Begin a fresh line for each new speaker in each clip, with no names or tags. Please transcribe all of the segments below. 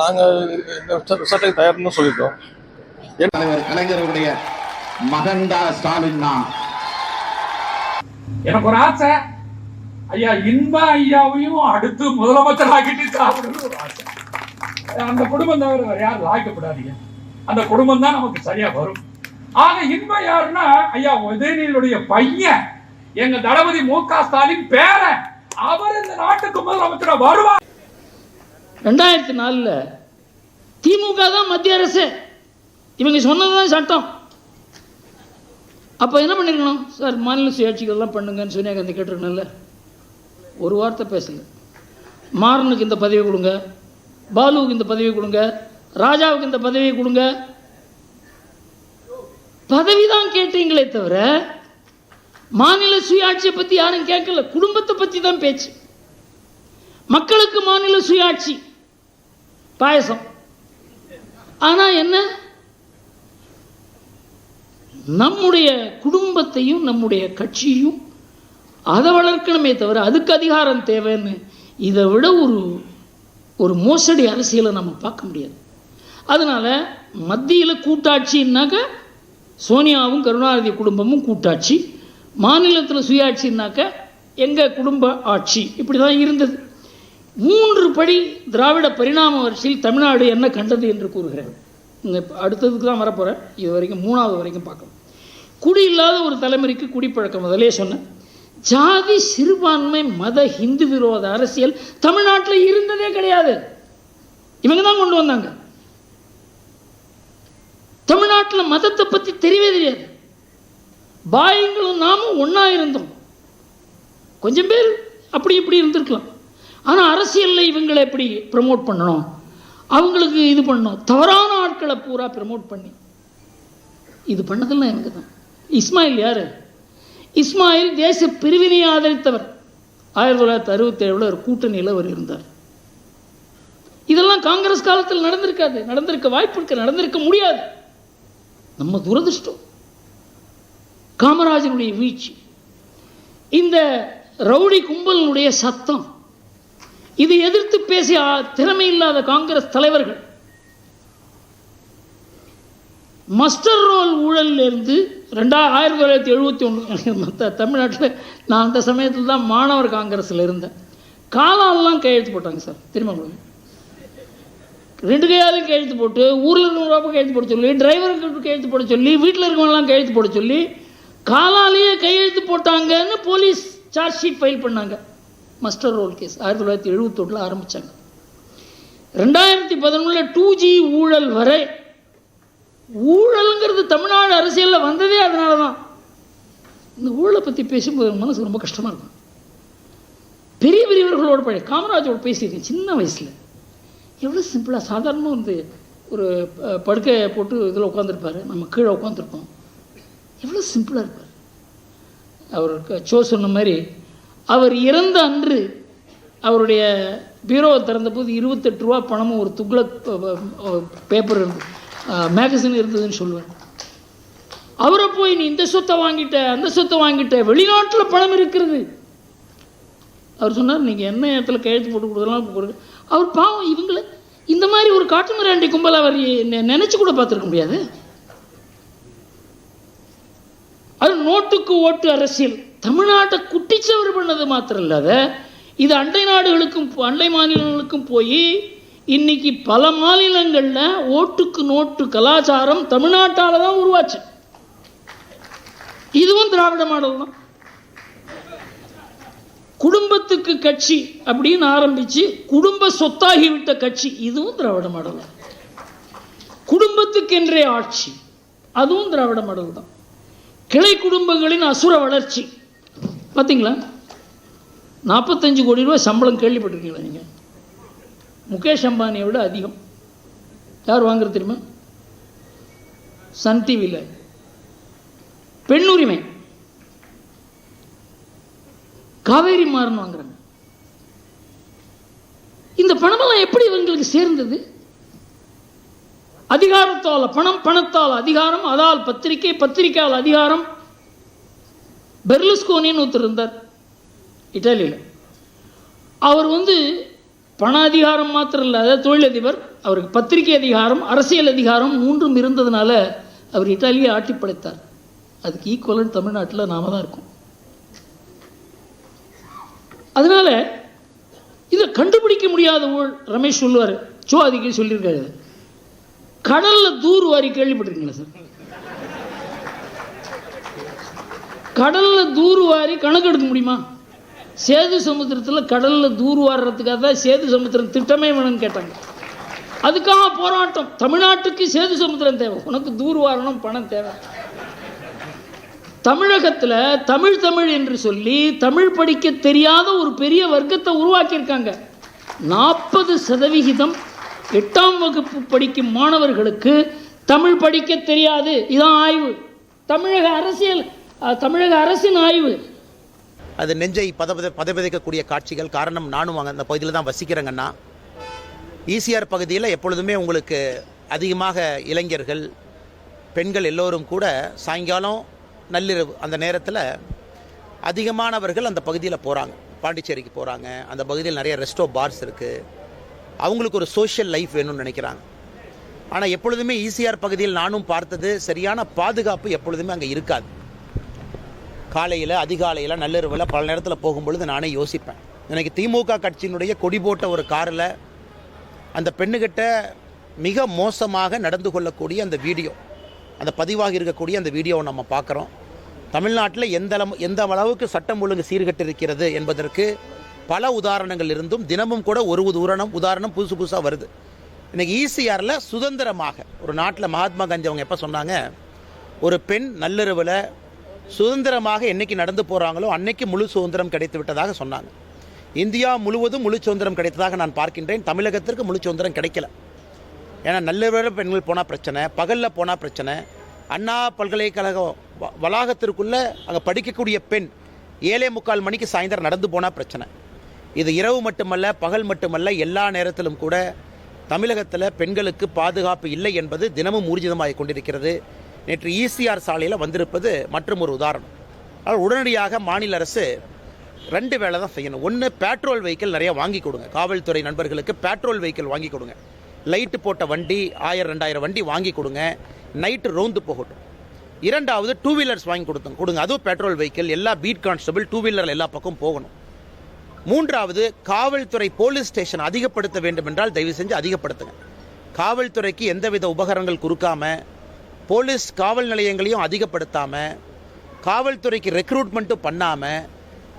நாங்கள் இந்த ரிசல்ட்டுக்கு தயார்னு சொல்லிட்டோம்.
தலைவர் கலைஞருடைய மகன் தான் ஸ்டாலின் தான்.
எனக்கு ஒரு ஆசை. ஐயா இன்ப ஐயாவையும் அடுத்து முதலமைச்சர் ஆக்கிட்டு சாப்பிடணும்னு ஒரு ஆசை. அந்த குடும்பம் தவிர வேற யாரும் ஆக்கப்படாதீங்க அந்த குடும்பம் தான் நமக்கு சரியா வரும். ஆக இன்ப யாருன்னா ஐயா உதயநிதியுடைய பையன். எங்க தளபதி மு க ஸ்டாலின் பேரன். அவர் இந்த நாட்டுக்கு முதலமைச்சரா வருவார்.
ரெண்டாயிரத்தி நாலில் திமுக தான் மத்திய அரசு. இவங்க சொன்னது தான் சட்டம். அப்போ என்ன பண்ணிருக்கணும்? சார் மாநில சுயாட்சிகள்லாம் பண்ணுங்கன்னு சோனியா காந்தி கேட்டிருக்கணும்ல. ஒரு வார்த்தை பேசல மாறனுக்கு இந்த பதவி கொடுங்க. பாலுவுக்கு இந்த பதவி கொடுங்க. ராஜாவுக்கு இந்த பதவி கொடுங்க. பதவி தான் கேட்டீங்களே தவிர மாநில சுயாட்சியை பற்றி யாரும் கேட்கல. குடும்பத்தை பற்றி தான் பேச்சு. மக்களுக்கு மாநில சுயாட்சி. பாயசம். ஆனா என்ன? நம்முடைய குடும்பத்தையும் நம்முடைய கட்சியும் அதை வளர்க்கணுமே தவிர அதுக்கு அதிகாரம் தேவைன்னு இதை விட ஒரு ஒரு மோசடி அரசியலை நம்ம பார்க்க முடியாது. அதனால மத்தியில் கூட்டாட்சின்னாக்க சோனியாவும் கருணாநிதி குடும்பமும் கூட்டாட்சி. மாநிலத்தில் சுயாட்சின்னாக்க எங்கள் குடும்ப ஆட்சி இப்படி தான் இருந்தது. மூன்று படி திராவிட பரிணாம வரிசையில் தமிழ்நாடு என்ன கண்டது என்று கூறுகிறேன் இந்த அடுத்ததுக்கு தான் வரப்போகிறேன் இது வரைக்கும் மூணாவது வரைக்கும் பார்க்கணும். குடி இல்லாத ஒரு தலைமுறைக்கு குடிப்பழக்கம் முதலே சொன்னேன். ஜாதி சிறுபான்மை மத ஹிந்து விரோத அரசியல் தமிழ்நாட்டில் இருந்ததே கிடையாது. இவங்க தான் கொண்டு வந்தாங்க. தமிழ்நாட்டில் மதத்தை பற்றி தெரியவே தெரியாது. பாயங்களும் நாமும் ஒன்றா இருந்தோம். கொஞ்சம் பேர் அப்படி இப்படி இருந்திருக்கலாம். ஆனால் அரசியலில் இவங்களை எப்படி ப்ரமோட் பண்ணணும்? அவங்களுக்கு இது பண்ணணும். தவறான ஆட்களை பூரா ப்ரமோட் பண்ணி. இது பண்ணதெல்லாம் எனக்கு தான். இஸ்மாயில் யார்? இஸ்மாயில் தேச பிரிவினை ஆதரித்தவர். ஆயிரத்தி தொள்ளாயிரத்தி அறுபத்தேழில் ஒரு கூட்டணியில் அவர் இருந்தார். இதெல்லாம் காங்கிரஸ் காலத்தில் நடந்திருக்காது. நடந்திருக்க வாய்ப்பு இருக்க. நடந்திருக்க முடியாது. நம்ம துரதிர்ஷ்டம். காமராஜனுடைய வீழ்ச்சி. இந்த ரவுடி கும்பலினுடைய சத்தம் இதை எதிர்த்து பேசிய திறமை இல்லாத காங்கிரஸ் தலைவர்கள் மஸ்டர் ரோல் ஊழலிலிருந்து ரெண்டா ஆயிரத்தி தொள்ளாயிரத்தி எழுபத்தி ஒன்று தமிழ்நாட்டில் நான் அந்த சமயத்தில் தான் மாணவர் காங்கிரஸில் இருந்தேன். காலாலெலாம் கையெழுத்து போட்டாங்க சார் திரும்ப ரெண்டு கையாலையும் கையெழுத்து போட்டு ஊரில் இருக்கிறவங்க கையெழுத்து போட சொல்லி டிரைவருக்கு கையெழுத்து போட சொல்லி வீட்டில் இருக்கிறவங்களாம் கையெழுத்து போட சொல்லி காலாலேயே கையெழுத்து போட்டாங்கன்னு போலீஸ் சார்ஜ் ஷீட் ஃபைல் பண்ணாங்க. மஸ்டர் ரோல் கேஸ் ஆயிரத்தி தொள்ளாயிரத்தி எழுபத்தொட்டில் ஆரம்பித்தாங்க ரெண்டாயிரத்தி பதினொன்றில் டூ ஜி ஊழல் வரை ஊழலுங்கிறது தமிழ்நாடு அரசியலில் வந்ததே அதனால தான் இந்த ஊழலை பற்றி பேசும்போது மனசு ரொம்ப கஷ்டமாக இருக்கும். பெரிய பெரியவர்களோட பழைய காமராஜோடு பேசியிருக்கேன் சின்ன வயசில். எவ்வளோ சிம்பிளாக சாதாரணமாக வந்து ஒரு படுக்கையை போட்டு இதில் உட்காந்துருப்பாரு நம்ம கீழே உட்காந்துருப்போம் எவ்வளோ சிம்பிளாக இருப்பார். அவர் க- சோ சொன்ன மாதிரி அவர் இறந்த அன்று அவருடைய பீரோவை திறந்தபோது இருபத்தெட்டு ரூபா பணமும் ஒரு துக்ளக் பேப்பர் இருந்தது மேகசின் இருந்ததுன்னு சொல்லுவேன். அவரை போய் நீ இந்த சொத்தை வாங்கிட்ட அந்த சொத்தை வாங்கிட்ட வெளிநாட்டில் பணம் இருக்கிறது. அவர் சொன்னார் நீங்கள் என்ன இடத்துல கையெழுத்து போட்டு கொடுக்கலாம் கொடுங்க. அவர் பாவம் இவங்கள இந்த மாதிரி ஒரு காட்டு மிராண்டி கும்பல் அவர் நெ- கூட பார்த்துருக்க முடியாது. அது நோட்டுக்கு ஓட்டு அரசியல். தமிழ்நாட்டை குட்டிச்சவர் பண்ணது மாத்திரம் இல்லாத இது அண்டை நாடுகளுக்கும் அண்டை மாநிலங்களுக்கும் போய் இன்னைக்கு பல மாநிலங்களில் ஓட்டுக்கு நோட்டு கலாச்சாரம் தமிழ்நாட்டால தான் உருவாச்சு. இதுவும் திராவிட மாடல் தான். குடும்பத்துக்கு கட்சி அப்படின்னு ஆரம்பிச்சு குடும்ப சொத்தாகிவிட்ட கட்சி இதுவும் திராவிட மாடல் தான். குடும்பத்துக்கென்றே ஆட்சி அதுவும் திராவிட மாடல் தான். கிளை குடும்பங்களின் அசுர வளர்ச்சி பார்த்தீங்களா நாற்பத்தஞ்சு கோடி ரூபாய் சம்பளம் கேள்விப்பட்டிருக்கீங்களா நீங்கள் முகேஷ் அம்பானியை விட அதிகம். யார் வாங்குறது தெரியுமா? சன் டிவியில். பெண்ணுரிமை காவேரி மாறன் வாங்குறாங்க. இந்த பணமெல்லாம் எப்படி இவங்களுக்கு சேர்ந்தது? அதிகாரத்தால் பணம் பணத்தால் அதிகாரம் அதால் பத்திரிகை பத்திரிகையால் அதிகாரம் பெர்லுஸ்கோனின்னு ஒருத்தர் இருந்தார். இட்டாலியில். அவர் வந்து பண அதிகாரம் மாத்திரம் இல்லாத தொழிலதிபர் அவருக்கு பத்திரிகை அதிகாரம் அரசியல் அதிகாரம் மூன்றும் இருந்ததுனால அவர் இத்தாலியை ஆட்டி படைத்தார். அதுக்கு ஈக்குவலன் தமிழ்நாட்டில் நாம தான் இருக்கும். அதனால இதை கண்டுபிடிக்க முடியாத ஊழ் ரமேஷ் சொல்லுவார். சோ அதுக்கு சொல்லியிருக்காரு. கடலில் கடல்ல தூர் வாரி கேள்விப்பட்டிருக்கீங்களா சார்? கடலில் தூர்வாரி கணக்கு எடுக்க முடியுமா? சேது சமுத்திரத்தில் கடலில் தூர்வாடுறதுக்காக தான் சேது சமுத்திரம் திட்டமே வேணும்னு கேட்டாங்க. அதுக்காக போராட்டம். தமிழ்நாட்டுக்கு சேது சமுத்திரம் தேவை. உனக்கு தூர்வாரணும் பணம் தேவை. தமிழகத்தில் தமிழ் தமிழ் என்று சொல்லி தமிழ் படிக்க தெரியாத ஒரு பெரிய வர்க்கத்தை உருவாக்கியிருக்காங்க. நாற்பது சதவிகிதம் எட்டாம் வகுப்பு படிக்கும் மாணவர்களுக்கு தமிழ் படிக்க தெரியாது. இதான் ஆய்வு. தமிழக அரசியல் தமிழக அரசின் ஆய்வு.
அது நெஞ்சை பதபத பதபதைக்கக்கூடிய காட்சிகள். காரணம் நானும் அங்கே அந்த பகுதியில் தான் வசிக்கிறேங்கண்ணா ஈசிஆர் பகுதியில் எப்பொழுதுமே உங்களுக்கு அதிகமாக இளைஞர்கள் பெண்கள் எல்லோரும் கூட சாயங்காலம் நள்ளிரவு அந்த நேரத்தில் அதிகமானவர்கள் அந்த பகுதியில் போகிறாங்க பாண்டிச்சேரிக்கு போகிறாங்க அந்த பகுதியில் நிறைய ரெஸ்டோ பார்ஸ் இருக்குது அவங்களுக்கு ஒரு சோஷியல் லைஃப் வேணும்னு நினைக்கிறாங்க. ஆனால் எப்பொழுதுமே ஈசிஆர் பகுதியில் நானும் பார்த்தது சரியான பாதுகாப்பு எப்பொழுதுமே அங்கே இருக்காது. காலையில் அதிகாலையில் நள்ளிரவில் பல நேரத்தில் போகும்பொழுது நானே யோசிப்பேன். எனக்கு திமுக கட்சியினுடைய கொடி போட்ட ஒரு காரில் அந்த பெண்ணுகிட்ட மிக மோசமாக நடந்து கொள்ளக்கூடிய அந்த வீடியோ அந்த பதிவாகி இருக்கக்கூடிய அந்த வீடியோவை நம்ம பார்க்குறோம். தமிழ்நாட்டில் எந்த எந்த அளவுக்கு சட்டம் ஒழுங்கு சீர்கெட்டு இருக்கிறது என்பதற்கு பல உதாரணங்கள் இருந்தும் தினமும் கூட ஒரு உதாரணம் உதாரணம் புதுசு புதுசாக வருது. இன்றைக்கி ஈசிஆரில் சுதந்திரமாக ஒரு நாட்டில் மகாத்மா காந்தி அவங்க எப்போ சொன்னாங்க? ஒரு பெண் நள்ளிரவில் சுதந்திரமாக என்னைக்கு நடந்து போகிறாங்களோ அன்னைக்கு முழு சுதந்திரம் கிடைத்து விட்டதாக சொன்னாங்க. இந்தியா முழுவதும் முழு சுதந்திரம் கிடைத்ததாக நான் பார்க்கின்றேன். தமிழகத்திற்கு முழு சுதந்திரம் கிடைக்கல. ஏன்னா நல்ல பெண்கள் போனால் பிரச்சனை பகலில் போனால் பிரச்சனை. அண்ணா பல்கலைக்கழக வ- வளாகத்திற்குள்ளே அங்கே படிக்கக்கூடிய பெண் ஏழே முக்கால் மணிக்கு சாயந்தரம் நடந்து போனால் பிரச்சனை. இது இரவு மட்டுமல்ல பகல் மட்டுமல்ல எல்லா நேரத்திலும் கூட தமிழகத்தில் பெண்களுக்கு பாதுகாப்பு இல்லை என்பது தினமும் ஊர்ஜிதமாகி கொண்டிருக்கிறது. நேற்று ஈசிஆர் சாலையில் வந்திருப்பது மற்றும் ஒரு உதாரணம். ஆனால் உடனடியாக மாநில அரசு ரெண்டு வேலை தான் செய்யணும். ஒன்று பெட்ரோல் வெஹிக்கிள் நிறையா வாங்கி கொடுங்க. காவல்துறை நண்பர்களுக்கு பெட்ரோல் வெஹிக்கிள் வாங்கி கொடுங்க. லைட்டு போட்ட வண்டி ஆயிரம் ரெண்டாயிரம் வண்டி வாங்கி கொடுங்க. நைட்டு ரோந்து போகட்டும். இரண்டாவது டூ வீலர்ஸ் வாங்கி கொடுத்தோம் கொடுங்க. அதுவும் பெட்ரோல் வெஹிக்கிள் எல்லா பீட் கான்ஸ்டபிள் டூ வீலர் எல்லா பக்கம் போகணும். மூன்றாவது காவல்துறை போலீஸ் ஸ்டேஷன் அதிகப்படுத்த வேண்டும் என்றால் தயவு செஞ்சு அதிகப்படுத்துங்க. காவல்துறைக்கு எந்தவித உபகரணங்கள் கொடுக்காம போலீஸ் காவல் நிலையங்களையும் அதிகப்படுத்தாமல் காவல்துறைக்கு ரெக்ரூட்மெண்ட்டும் பண்ணாமல்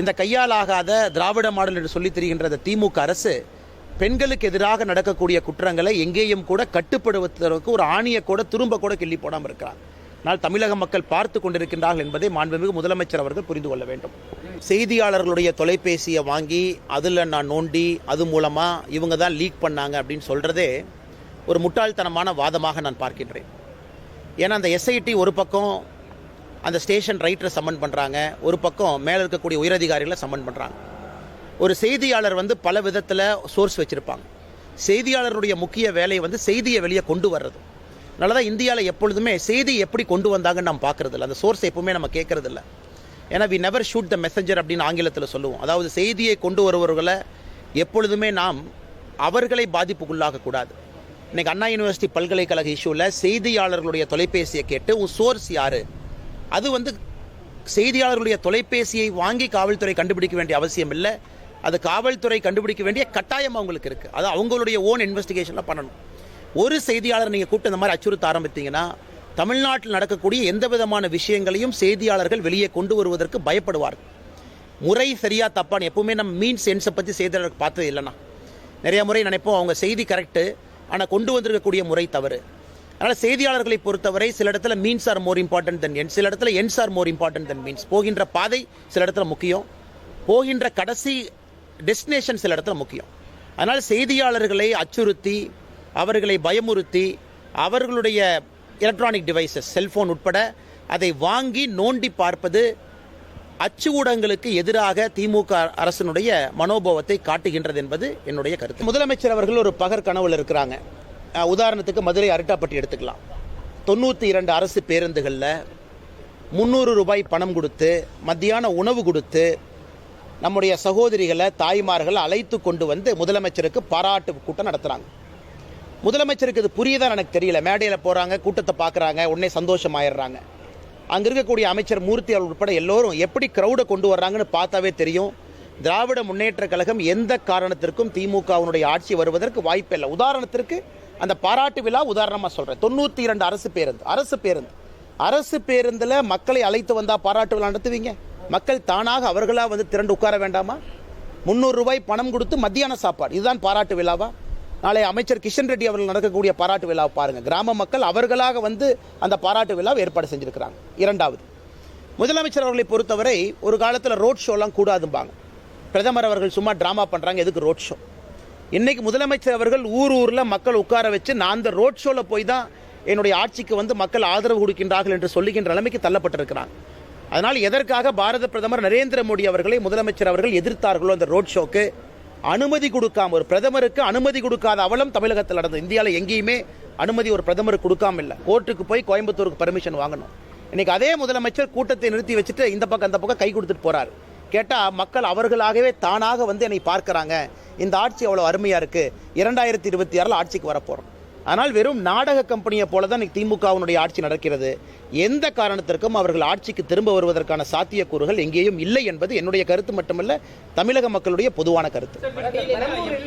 இந்த கையாலாகாத திராவிட மாடல் என்று சொல்லி தெரிகின்ற திமுக அரசு பெண்களுக்கு எதிராக நடக்கக்கூடிய குற்றங்களை எங்கேயும் கூட கட்டுப்படுத்துவதற்கு ஒரு ஆணியை கூட திரும்ப கூட கிள்ளி போடாமல் இருக்கிறார். ஆனால் தமிழக மக்கள் பார்த்து கொண்டிருக்கின்றார்கள் என்பதை மாண்புமிகு முதலமைச்சர் அவர்கள் புரிந்து கொள்ள வேண்டும். செய்தியாளர்களுடைய தொலைபேசியை வாங்கி அதில் நான் நோண்டி அது மூலமாக இவங்க தான் லீக் பண்ணாங்க அப்படின்னு சொல்கிறதே ஒரு முட்டாள்தனமான வாதமாக நான் பார்க்கின்றேன். ஏன்னா அந்த எஸ்ஐடி ஒரு பக்கம் அந்த ஸ்டேஷன் ரைட்டரை சம்மன் பண்ணுறாங்க ஒரு பக்கம் மேலே இருக்கக்கூடிய உயரதிகாரிகளை சம்மன் பண்ணுறாங்க ஒரு செய்தியாளர் வந்து பல விதத்தில் சோர்ஸ் வச்சுருப்பாங்க. செய்தியாளருடைய முக்கிய வேலை வந்து செய்தியை வெளியே கொண்டு வர்றது. அதனால தான் இந்தியாவில் எப்பொழுதுமே செய்தி எப்படி கொண்டு வந்தாங்கன்னு நம்ம பார்க்கறது அந்த சோர்ஸ் எப்பவுமே நம்ம கேட்கறது ஏன்னா we never shoot the messenger அப்படின்னு ஆங்கிலத்தில் சொல்லுவோம். அதாவது செய்தியை கொண்டு வருபவர்களை எப்பொழுதுமே நாம் அவர்களை பாதிப்புக்குள்ளாகக்கூடாது இன்னைக்கு அண்ணா யூனிவர்சிட்டி பல்கலைக்கழக இஷ்யூவில் செய்தியாளர்களுடைய தொலைபேசியை கேட்டு உன் சோர்ஸ் யார்? அது வந்து செய்தியாளர்களுடைய தொலைபேசியை வாங்கி காவல்துறை கண்டுபிடிக்க வேண்டிய அவசியம் இல்லை. அது காவல்துறை கண்டுபிடிக்க வேண்டிய கட்டாயம் அவங்களுக்கு இருக்குது அது அவங்களுடைய ஓன் இன்வெஸ்டிகேஷனில் பண்ணணும். ஒரு செய்தியாளர் நீங்கள் கூப்பிட்டு இந்த மாதிரி அச்சுறுத்த ஆரம்பித்தீங்கன்னா தமிழ்நாட்டில் நடக்கக்கூடிய எந்த விதமான விஷயங்களையும் செய்தியாளர்கள் வெளியே கொண்டு வருவதற்கு பயப்படுவார்கள் முறை சரியா தப்பான்னு எப்பவுமே நம்ம மீன் சென்ஸை பற்றி செய்தியாளர்கள் பார்த்தது இல்லைன்னா நிறைய முறை நினைப்போம் அவங்க செய்தி கரெக்டு ஆனால் கொண்டு வந்திருக்கக்கூடிய முறை தவறு. அதனால் செய்தியாளர்களை பொறுத்தவரை சில இடத்துல means are more important than end சில இடத்துல ends are more important than means போகின்ற பாதை சில இடத்துல முக்கியம். போகின்ற கடைசி டெஸ்டினேஷன் சில இடத்துல முக்கியம். அதனால் செய்தியாளர்களை அச்சுறுத்தி அவர்களை பயமுறுத்தி அவர்களுடைய எலக்ட்ரானிக் டிவைசஸ் செல்ஃபோன் உட்பட அதை வாங்கி நோண்டி பார்ப்பது அச்சு ஊடகங்களுக்கு எதிராக திமுக அரசினுடைய மனோபாவத்தை காட்டுகின்றது என்பது என்னுடைய கருத்து. முதலமைச்சர் அவர்கள் ஒரு பகர் கனவுல இருக்கிறாங்க. உதாரணத்துக்கு மதுரை அரட்டாப்பட்டி எடுத்துக்கலாம். தொண்ணூற்றி இரண்டு அரசு பேருந்துகளில் முந்நூறு ரூபாய் பணம் கொடுத்து மத்தியான உணவு கொடுத்து நம்முடைய சகோதரிகளை தாய்மார்களை அழைத்து கொண்டு வந்து முதலமைச்சருக்கு பாராட்டு கூட்டம் நடத்துகிறாங்க முதலமைச்சருக்கு இது புரியுதான் எனக்கு தெரியல. மேடையில் போகிறாங்க கூட்டத்தை பார்க்குறாங்க உடனே சந்தோஷமாயிடுறாங்க. அங்கே இருக்கக்கூடிய அமைச்சர் மூர்த்தி அவர்கள் உட்பட எல்லோரும் எப்படி க்ரௌடை கொண்டு வர்றாங்கன்னு பார்த்தாவே தெரியும். திராவிட முன்னேற்ற கழகம் எந்த காரணத்திற்கும் திமுகவினுடைய ஆட்சி வருவதற்கு வாய்ப்பில்லை உதாரணத்திற்கு அந்த பாராட்டு விழா உதாரணமாக சொல்கிறேன் தொண்ணூற்றி இரண்டு அரசு பேருந்து அரசு பேருந்து. அரசு பேருந்தில் மக்களை அழைத்து வந்தால் பாராட்டு விழா நடத்துவீங்க? மக்கள் தானாக அவர்களாக வந்து திரண்டு உட்கார வேண்டாமா? முந்நூறு ரூபாய் பணம் கொடுத்து மத்தியான சாப்பாடு. இதுதான் பாராட்டு விழாவா? நாளை அமைச்சர் கிஷன் ரெட்டி அவர்கள் நடக்கக்கூடிய பாராட்டு விழாவை பாருங்கள் கிராம மக்கள் அவர்களாக வந்து அந்த பாராட்டு விழாவை ஏற்பாடு செஞ்சுருக்கிறாங்க. இரண்டாவது முதலமைச்சர் அவர்களை பொறுத்தவரை ஒரு காலத்தில் ரோட் ஷோலாம் கூடாதும்பாங்க. பிரதமர் அவர்கள் சும்மா ட்ராமா பண்ணுறாங்க எதுக்கு ரோட் ஷோ இன்றைக்கி முதலமைச்சர் அவர்கள் ஊர் ஊரில் மக்கள் உட்கார வச்சு நான் அந்த ரோட் ஷோவில் போய் தான் என்னுடைய ஆட்சிக்கு வந்து மக்கள் ஆதரவு கொடுக்கின்றார்கள் என்று சொல்லுகின்ற நிலைமைக்கு தள்ளப்பட்டிருக்கிறாங்க. அதனால் எதற்காக பாரத பிரதமர் நரேந்திர மோடி அவர்களை முதலமைச்சர் அவர்கள் எதிர்த்தார்களோ அந்த ரோட் ஷோக்கு அனுமதி கொடுக்காம ஒரு பிரதமருக்கு அனுமதி கொடுக்காத அவலம் தமிழகத்தில் நடந்தது. இந்தியாவில் எங்கேயுமே அனுமதி ஒரு பிரதமருக்கு கொடுக்காம இல்லை. கோர்ட்டுக்கு போய் கோயம்புத்தூருக்கு பர்மிஷன் வாங்கணும். இன்னைக்கு அதே முதலமைச்சர் கூட்டத்தை நிறுத்தி வச்சுட்டு இந்த பக்கம் அந்த பக்கம் கை கொடுத்துட்டு போறாரு. கேட்டால் மக்கள் அவர்களாகவே தானாக வந்து என்னை பார்க்குறாங்க. இந்த ஆட்சி அவ்வளோ அருமையாக இருக்குது இரண்டாயிரத்தி இருபத்தி ஆறில் ஆட்சிக்கு வரப்போகிறோம் ஆனால் வெறும் நாடக கம்பெனியை போல தான் திமுகவினுடைய ஆட்சி நடக்கிறது. எந்த காரணத்திற்கும் அவர்கள் ஆட்சிக்கு திரும்ப வருவதற்கான சாத்தியக்கூறுகள் எங்கேயும் இல்லை என்பது என்னுடைய கருத்து மட்டுமல்ல தமிழக மக்களுடைய பொதுவான கருத்து.